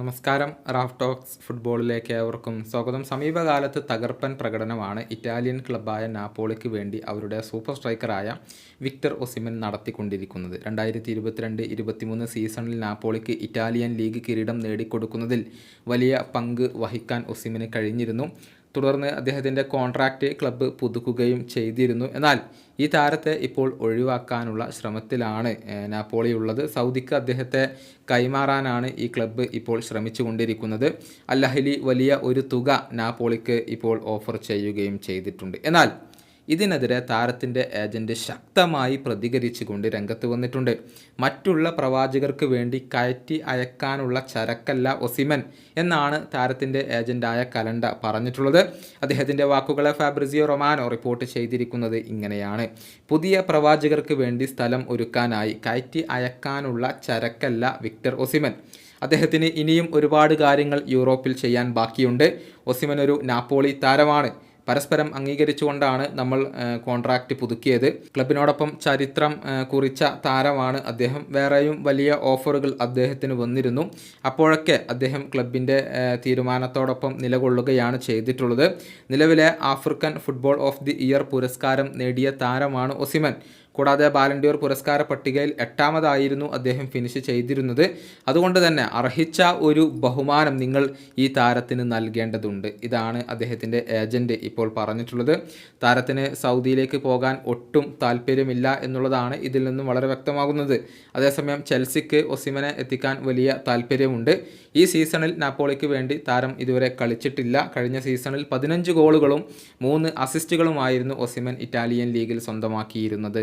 നമസ്കാരം. Raf talks ഫുട്ബോളിലേക്ക് ഏവർക്കും സ്വാഗതം. സമീപകാലത്ത് തകർപ്പൻ പ്രകടനമാണ് ഇറ്റാലിയൻ ക്ലബ്ബായ നാപ്പോളിക്ക് വേണ്ടി അവരുടെ സൂപ്പർ സ്ട്രൈക്കറായ വിക്ടർ ഒസിമൻ നടത്തിക്കൊണ്ടിരിക്കുന്നത്. രണ്ടായിരത്തി ഇരുപത്തിരണ്ട് ഇരുപത്തിമൂന്ന് സീസണിൽ നാപ്പോളിക്ക് ഇറ്റാലിയൻ ലീഗ് കിരീടം നേടിക്കൊടുക്കുന്നതിൽ വലിയ പങ്ക് വഹിക്കാൻ ഒസിമിന് കഴിഞ്ഞിരുന്നു. തുടർന്ന് അദ്ദേഹത്തിന്റെ കോൺട്രാക്റ്റ് ക്ലബ്ബ് പുതുക്കുകയും ചെയ്തിരുന്നു. എന്നാൽ ഈ താരത്തെ ഇപ്പോൾ ഒഴിവാക്കാനുള്ള ശ്രമത്തിലാണ് നാപ്പോളി ഉള്ളത്. സൗദിക്ക് അദ്ദേഹത്തെ കൈമാറാനാണ് ഈ ക്ലബ്ബ് ഇപ്പോൾ ശ്രമിച്ചുകൊണ്ടിരിക്കുന്നത്. കൊണ്ടിരിക്കുന്നത് അഹ്ലി വലിയ ഒരു തുക നാപ്പോളിക്ക് ഇപ്പോൾ ഓഫർ ചെയ്യുകയും ചെയ്തിട്ടുണ്ട്. എന്നാൽ ഇതിനെതിരെ താരത്തിന്റെ ഏജന്റ് ശക്തമായി പ്രതികരിച്ചുകൊണ്ട് രംഗത്ത് വന്നിട്ടുണ്ട്. മറ്റുള്ള പ്രവാചകർക്ക് വേണ്ടി കയറ്റി അയക്കാനുള്ള ചരക്കല്ല ഒസിമൻ എന്നാണ് താരത്തിന്റെ ഏജന്റായ കലണ്ട പറഞ്ഞിട്ടുള്ളത്. അദ്ദേഹത്തിന്റെ വാക്കുകളെ ഫാബ്രിസിയോ റൊമാനോ റിപ്പോർട്ട് ചെയ്തിരിക്കുന്നത് ഇങ്ങനെയാണ്. പുതിയ പ്രവാചകർക്ക് വേണ്ടി സ്ഥലം ഒരുക്കാനായി കയറ്റി അയക്കാനുള്ള ചരക്കല്ല വിക്ടർ ഒസിമൻ. അദ്ദേഹത്തിന് ഇനിയും ഒരുപാട് കാര്യങ്ങൾ യൂറോപ്പിൽ ചെയ്യാൻ ബാക്കിയുണ്ട്. ഒസിമൻ ഒരു നാപ്പോളി താരമാണ്. പരസ്പരം അംഗീകരിച്ചുകൊണ്ടാണ് നമ്മൾ കോൺട്രാക്റ്റ് പുതുക്കിയത്. ക്ലബിനോടൊപ്പം ചരിത്രം കുറിച്ച താരമാണ് അദ്ദേഹം. വേറെയും വലിയ ഓഫറുകൾ അദ്ദേഹത്തിന് വന്നിരുന്നു. അപ്പോഴൊക്കെ അദ്ദേഹം ക്ലബിന്റെ തീരുമാനത്തോടൊപ്പം നിലകൊള്ളുകയാണ് ചെയ്തിട്ടുള്ളത്. നിലവിലെ African football of the year പുരസ്കാരം നേടിയ താരമാണ് ഒസിമൻ. കൂടാതെ ബാലൻഡിയോർ പുരസ്കാര പട്ടികയിൽ എട്ടാമതായിരുന്നു അദ്ദേഹം ഫിനിഷ് ചെയ്തിരുന്നത്. അതുകൊണ്ട് തന്നെ അർഹിച്ച ഒരു ബഹുമാനം നിങ്ങൾ ഈ താരത്തിന് നൽകേണ്ടതുണ്ട്. ഇതാണ് അദ്ദേഹത്തിന്റെ ഏജന്റ് ഇപ്പോൾ പറഞ്ഞിട്ടുള്ളത്. താരത്തിന് സൗദിയിലേക്ക് പോകാൻ ഒട്ടും താല്പര്യമില്ല എന്നുള്ളതാണ് ഇതിൽ നിന്നും വളരെ വ്യക്തമാകുന്നത്. അതേസമയം ചെൽസിക്ക് ഒസിമനെ എത്തിക്കാൻ വലിയ താല്പര്യമുണ്ട്. ഈ സീസണിൽ നാപ്പോളിക്ക് വേണ്ടി താരം ഇതുവരെ കളിച്ചിട്ടില്ല. കഴിഞ്ഞ സീസണിൽ പതിനഞ്ച് ഗോളുകളും മൂന്ന് അസിസ്റ്റുകളുമായിരുന്നു ഒസിമൻ ഇറ്റാലിയൻ ലീഗിൽ സ്വന്തമാക്കിയിരുന്നത്.